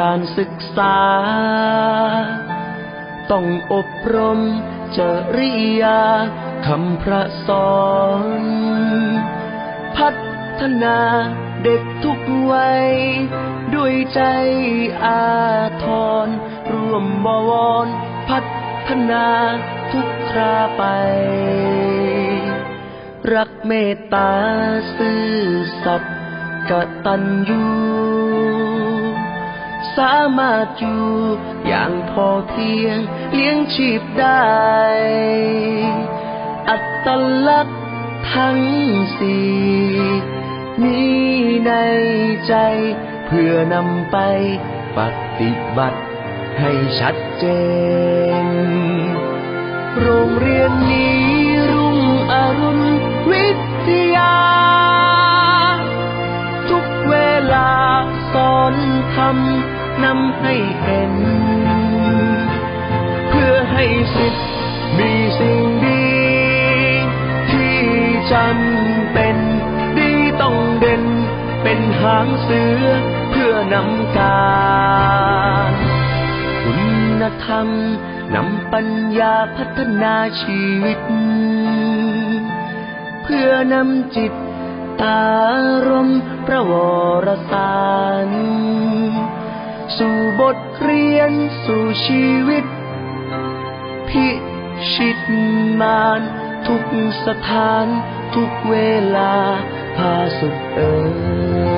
การศึกษา ต้องอบรมจริยาคำพระสอน พัฒนาเด็กทุกวัย ด้วยใจอาทรร่วมบวร พัฒนาทุกคราไป รักเมตตาซื่อสัตย์กตัญญู สามารถอยู่อย่างพอเพียงเลี้ยงชีพได้ อัตลักษณ์ทั้งสี่มีในใจ เพื่อนำไปปฏิบัติให้ชัดเจน โรงเรียนนี้รุ่งอรุณวิทยา ทุกเวลา นทำนำให้เห็น เพื่อให้สิทธิ์มีสิ่งดี ที่จำเป็น ดีต้องเด่น เป็นหางเสือเพื่อนำการคุณธรรมนำปัญญาพัฒนาชีวิต เพื่อนำจิต ตารมพระวรสารสู่บทเรียนสู่ชีวิต พิชิตมานทุกสถานทุกเวลาพาสุขเอ่ย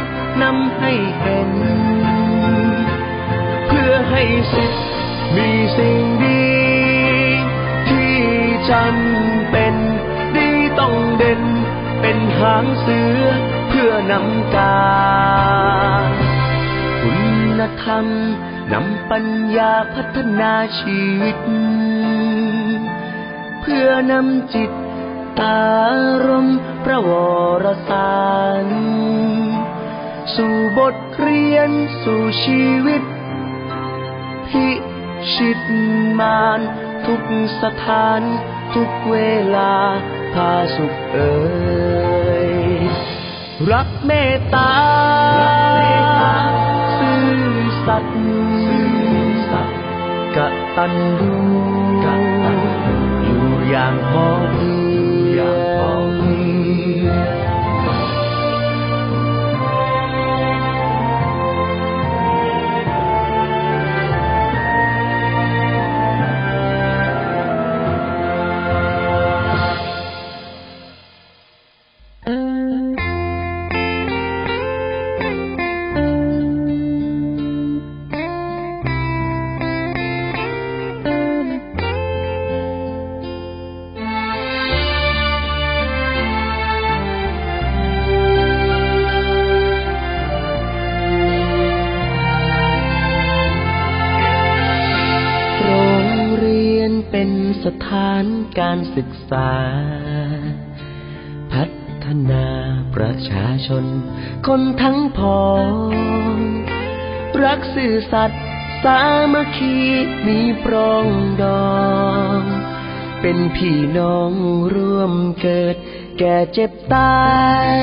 ำนำให้เห็น เพื่อให้สิทธิ์มีสิ่งดี ที่จำเป็นดีต้องเด่น เป็นหางเสือเพื่อนำการคุณธรรมนำปัญญาพัฒนาชีวิต เพื่อนำจิตตารม์พระวรสาร สู่บทเรียนสู่ชีวิต พิชิตมารทุกสถานทุกเวลาพาสุขเอ่ยรักเมตตาซื่อสัตย์กตัญญูอยู่อย่างพอเพียง การศึกษา พัฒนาประชาชน คนทั้งพองรักสื่อสัตย์สามัคคีมีปรองดอง เป็นพี่น้องร่วมเกิด แก่เจ็บตาย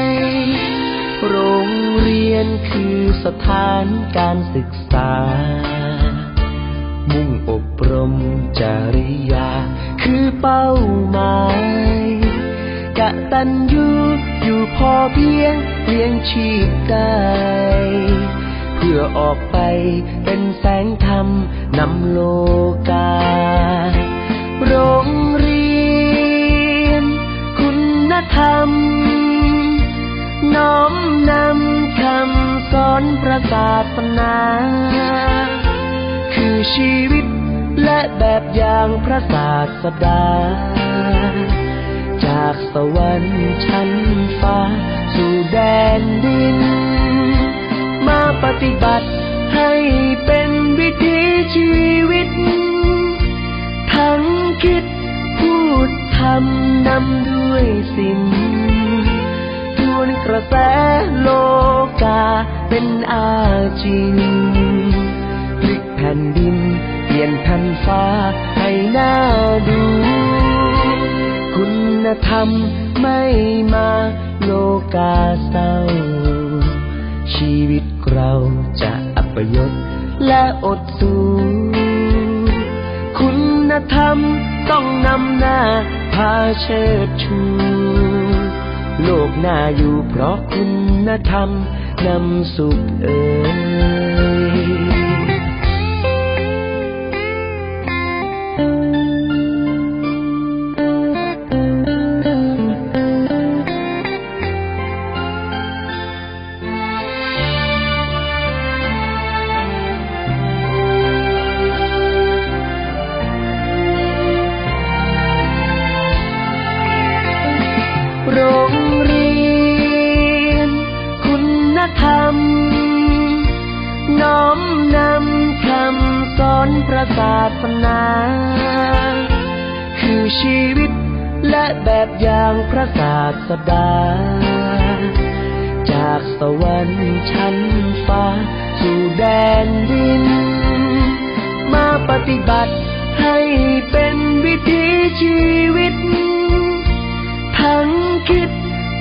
โรงเรียนคือสถานการศึกษา มุ่งอบ รมจริยา คือเป้าหมายกะตันยูอยู่พอเพียงเลี้ยงชีพได้เพื่อออกไปเป็นแสงธรรมนำโลกา โรงเรียน คุณธรรม น้อมนำคำสอนพระศาสนา คือชีวิต และแบบอย่างพระศาสดา จากสวรรค์ชั้นฟ้า สู่แดนดิน มาปฏิบัติให้เป็นวิถีชีวิต ทั้งคิดพูดทำนำด้วยสิ่งทวนกระแสโลกาเป็นอาจริง ธรรมไม่มาโลกาเศร้า ชีวิตเราจะอัปยศและอดสูคุณธรรมต้องนำหน้าพาเชิดชู โลกหน่าอยู่เพราะคุณธรรมนำสุขเอ่ย ฏิบัติ ให้เป็นวิถีชีวิต ทั้งคิด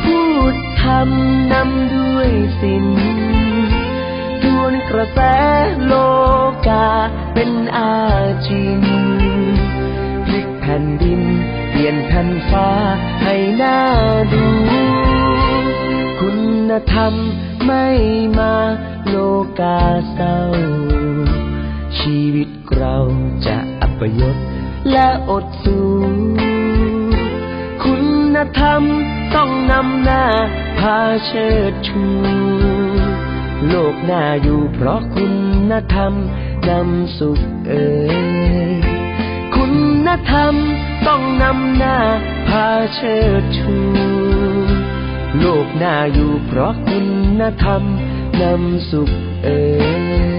พูดทำนำด้วยสินทวนกระแสโลกาเป็นอาจินพลิกแผ่นดินเปลี่ยนแผ่นฟ้าให้น่าดู คุณธรรมไม่มาโลกาเศร้า ชีวิต เราจะอัปยศและอดสูคุณธรรมต้องนำหน้าพาเชิดชูโลกหน่าอยู่เพราะคุณธรรมนำสุขเอ่ยคุณธรรมต้องนำหน้าพาเชิดชูโลกหน่าอยู่เพราะคุณธรรมนำสุขเอ่ย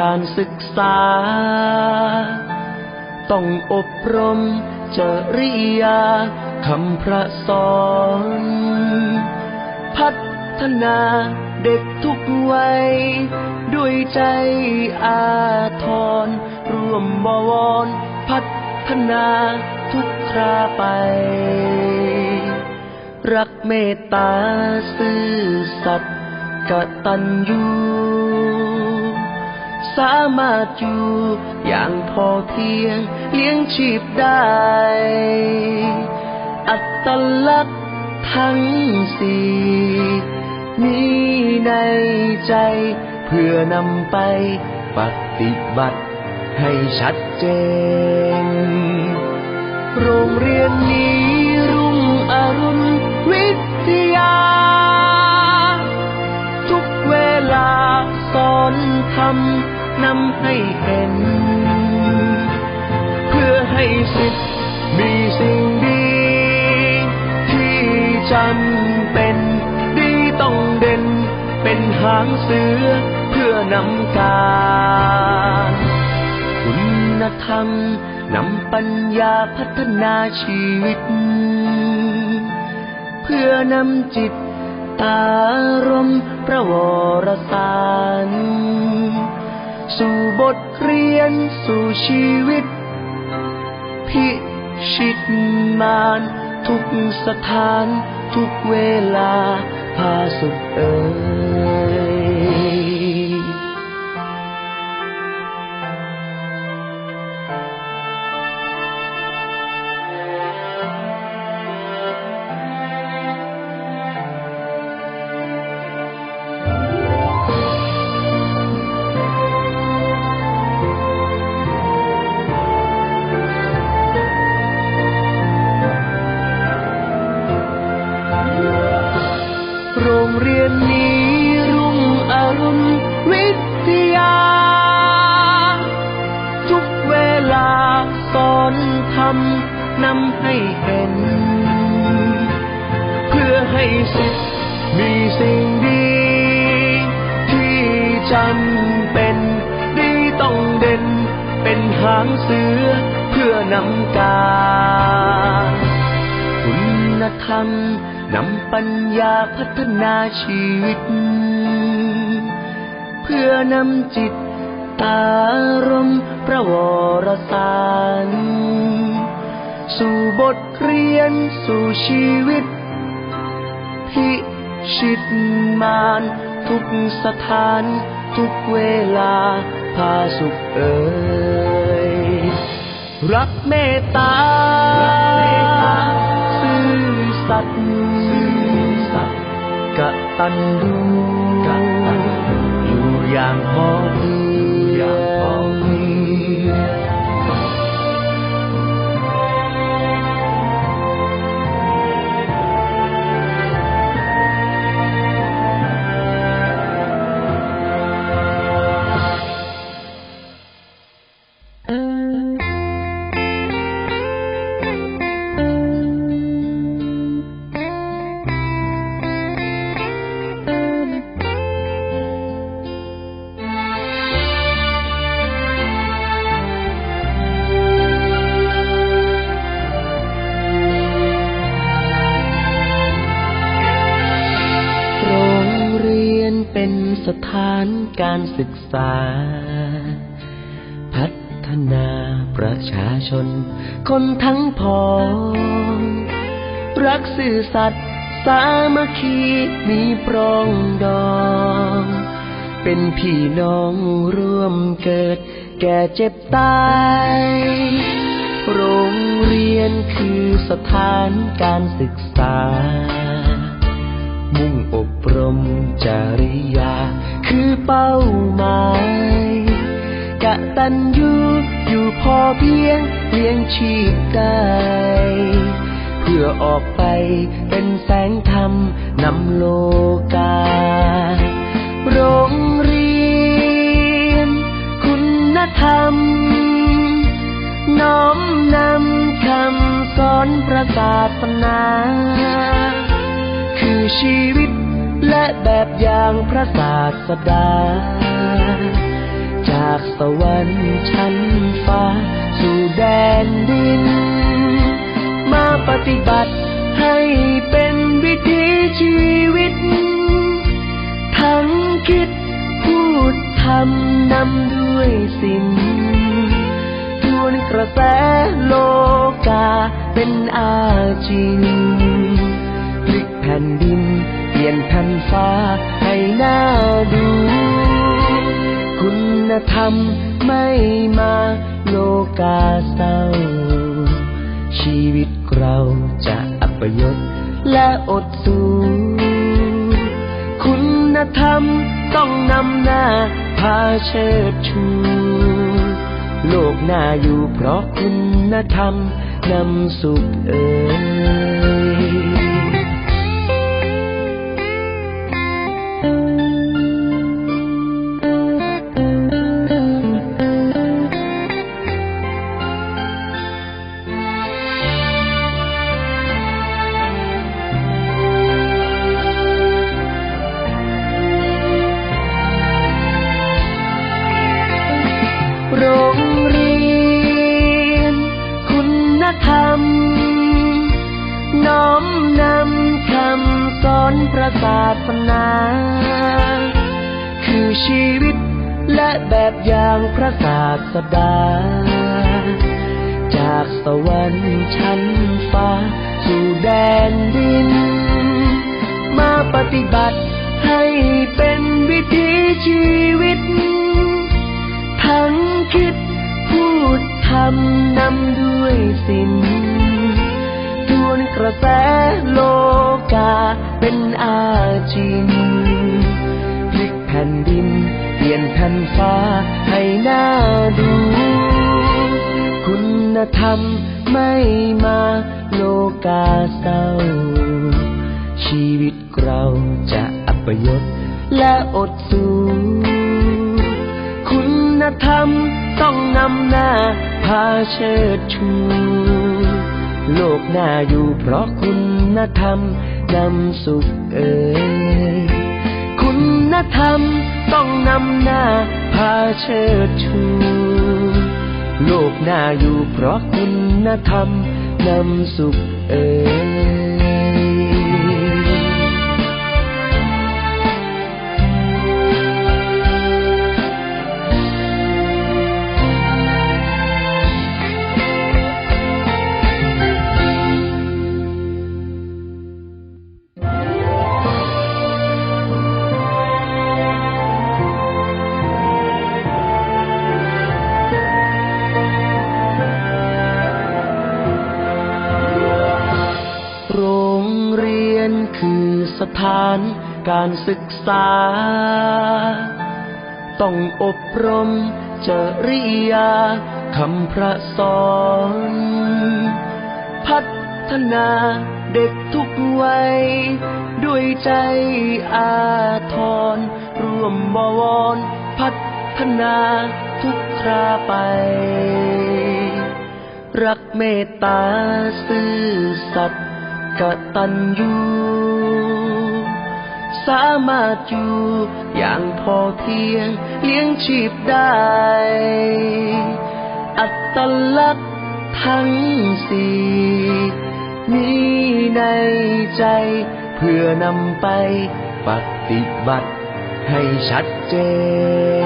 การศึกษา ต้องอบรมจริยาคำพระสอน พัฒนาเด็กทุกวัย ด้วยใจอาทรร่วมบวร พัฒนาทุกคราไป รักเมตตาซื่อสัตย์กตัญญู สามารถอยู่อย่างพอเพียงเลี้ยงชีพได้ อัตลักษณ์ทั้งสี่มีในใจ เพื่อนำไปปฏิบัติให้ชัดเจน โรงเรียนนี้รุ่งอรุณวิทยา ทุกเวลาสอนทำ นำให้เห็น เพื่อให้สิทธิ์มีสิ่งดี ที่จำเป็น ดีต้องเด่น เป็นหางเสือเพื่อนำการคุณธรรมนำปัญญาพัฒนาชีวิต เพื่อนำจิตตารมณ์พระวรสาร สู่บทเรียนสู่ชีวิต พิชิตมานทุกสถานทุกเวลาพาสุขเอ่ย นำให้เห็น เพื่อให้สิทธิ์มีสิ่งดี ที่จำเป็นดีต้องเด่น เป็นหางเสือเพื่อนำกาคุณธรรมนำปัญญาพัฒนาชีวิต เพื่อนำจิตอารมณ์พระวรสาร สู่บทเรียนสู่ชีวิต พิชิตมารทุกสถานทุกเวลา พาสุขเอ่ยรักเมตตาซื่อสัตย์กตัญญู ชน คนทั้งพองรักสื่อสัตย์สามัคคีมีปรองดอง เป็นพี่น้องร่วมเกิด แก่เจ็บตาย โรงเรียนคือสถานการศึกษา มุ่งอบรมจริยาคือเป้าหมายะตันยูอยู่พอเพียงเลี้ยงชีพได้ เพื่อออกไปเป็นแสงธรรมนำโลกา โรงเรียน คุณธรรม น้อมนำคำสอนพระศาสนา คือชีวิตและแบบอย่างพระศาสดา จากสวรรค์ชั้นฟ้า สู่แดนดิน มาปฏิบัติให้เป็นวิถีชีวิต ทั้งคิดพูดทำนำด้วยสิ่งทวนกระแสโลกาเป็นอาจริงพลิกแผ่นดินเปลี่ยนแผ่นฟ้าให้หน่าดู คุณธรรมไม่มาโลกาเศร้า ชีวิตเราจะอัปยศและอดสูคุณธรรมต้องนำหน้าพาเชิดชู โลกน่าอยู่เพราะคุณธรรมนำสุขเอ่ย ให้เป็นวิถีชีวิต ทั้งคิดพูดทำนำด้วยสินทวนกระแสโลกาเป็นอาจินพลิกแผ่นดินเปลี่ยนแผ่นฟ้าให้น่าดู คุณธรรมไม่มาโลกาเศร้า ชีวิตเราจะ อัปยศและอดสูคุณธรรมต้องนำหน้าพาเชิดชู โลกหน่าอยู่เพราะคุณธรรมนำสุขเอ่ยคุณธรรมต้องนำหน้าพาเชิดชู โลกหน่าอยู่เพราะคุณธรรมนำสุขเอ่ย คือสถานการศึกษา ต้องอบรมจริยาคำพระสอน พัฒนาเด็กทุกวัย ด้วยใจอาทรร่วมบวร พัฒนาทุกคราไป รักเมตตาซื่อสัตย์กตัญญู สามารถอยู่อย่างพอเพียงเลี้ยงชีพได้ อัตลักษณ์ทั้งสี่มีในใจ เพื่อนำไปปฏิบัติให้ชัดเจ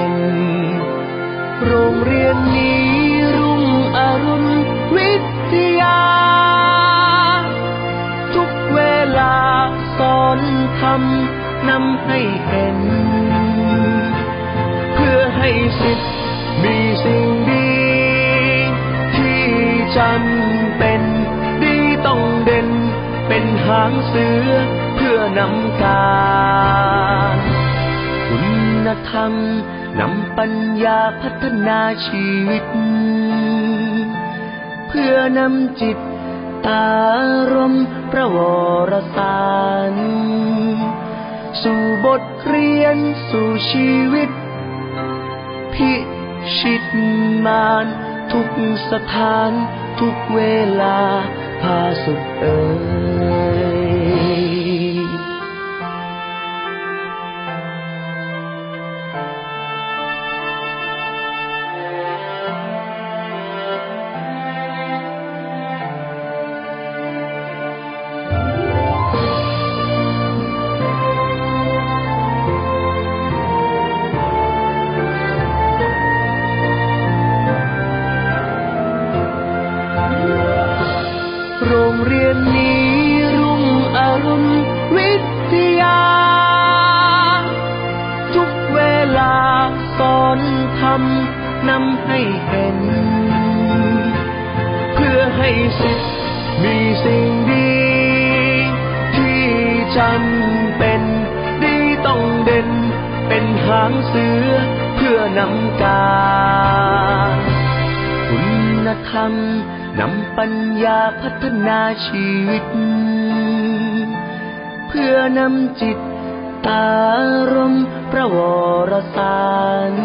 น โรงเรียนนี้รุ่งอรุณวิทยา ทุกเวลา สอนทำนำให้เห็น เพื่อให้สิทธิ์มีสิ่งดี ที่จำเป็นดีต้องเด่น เป็นหางเสือเพื่อนำการคุณธรรมนำปัญญาพัฒนาชีวิต เพื่อนำจิต ตารมพระวรสารสู่บทเรียนสู่ชีวิต พิชิตมานทุกสถานทุกเวลาพาสุขเอ่ย ลาสอนทำนำให้เห็น เพื่อให้สิทธิ์มีสิ่งดี ที่จำเป็น ดีต้องเด่น เป็นหางเสือเพื่อนำการคุณธรรมนำปัญญาพัฒนาชีวิต เพื่อนำจิต ตารมพระวรสาร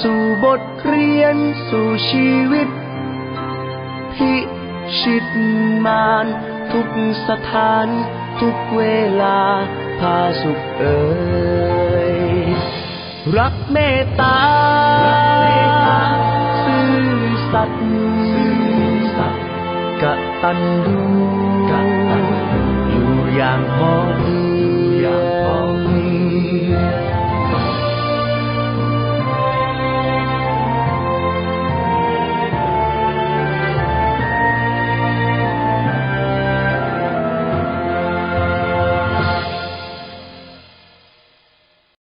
สู่บทเรียนสู่ชีวิต พิชิตมารทุกสถานทุกเวลาพาสุขเอ่ยรักเมตตาซื่อสัตย์กตัญญูอยู่อย่างพอ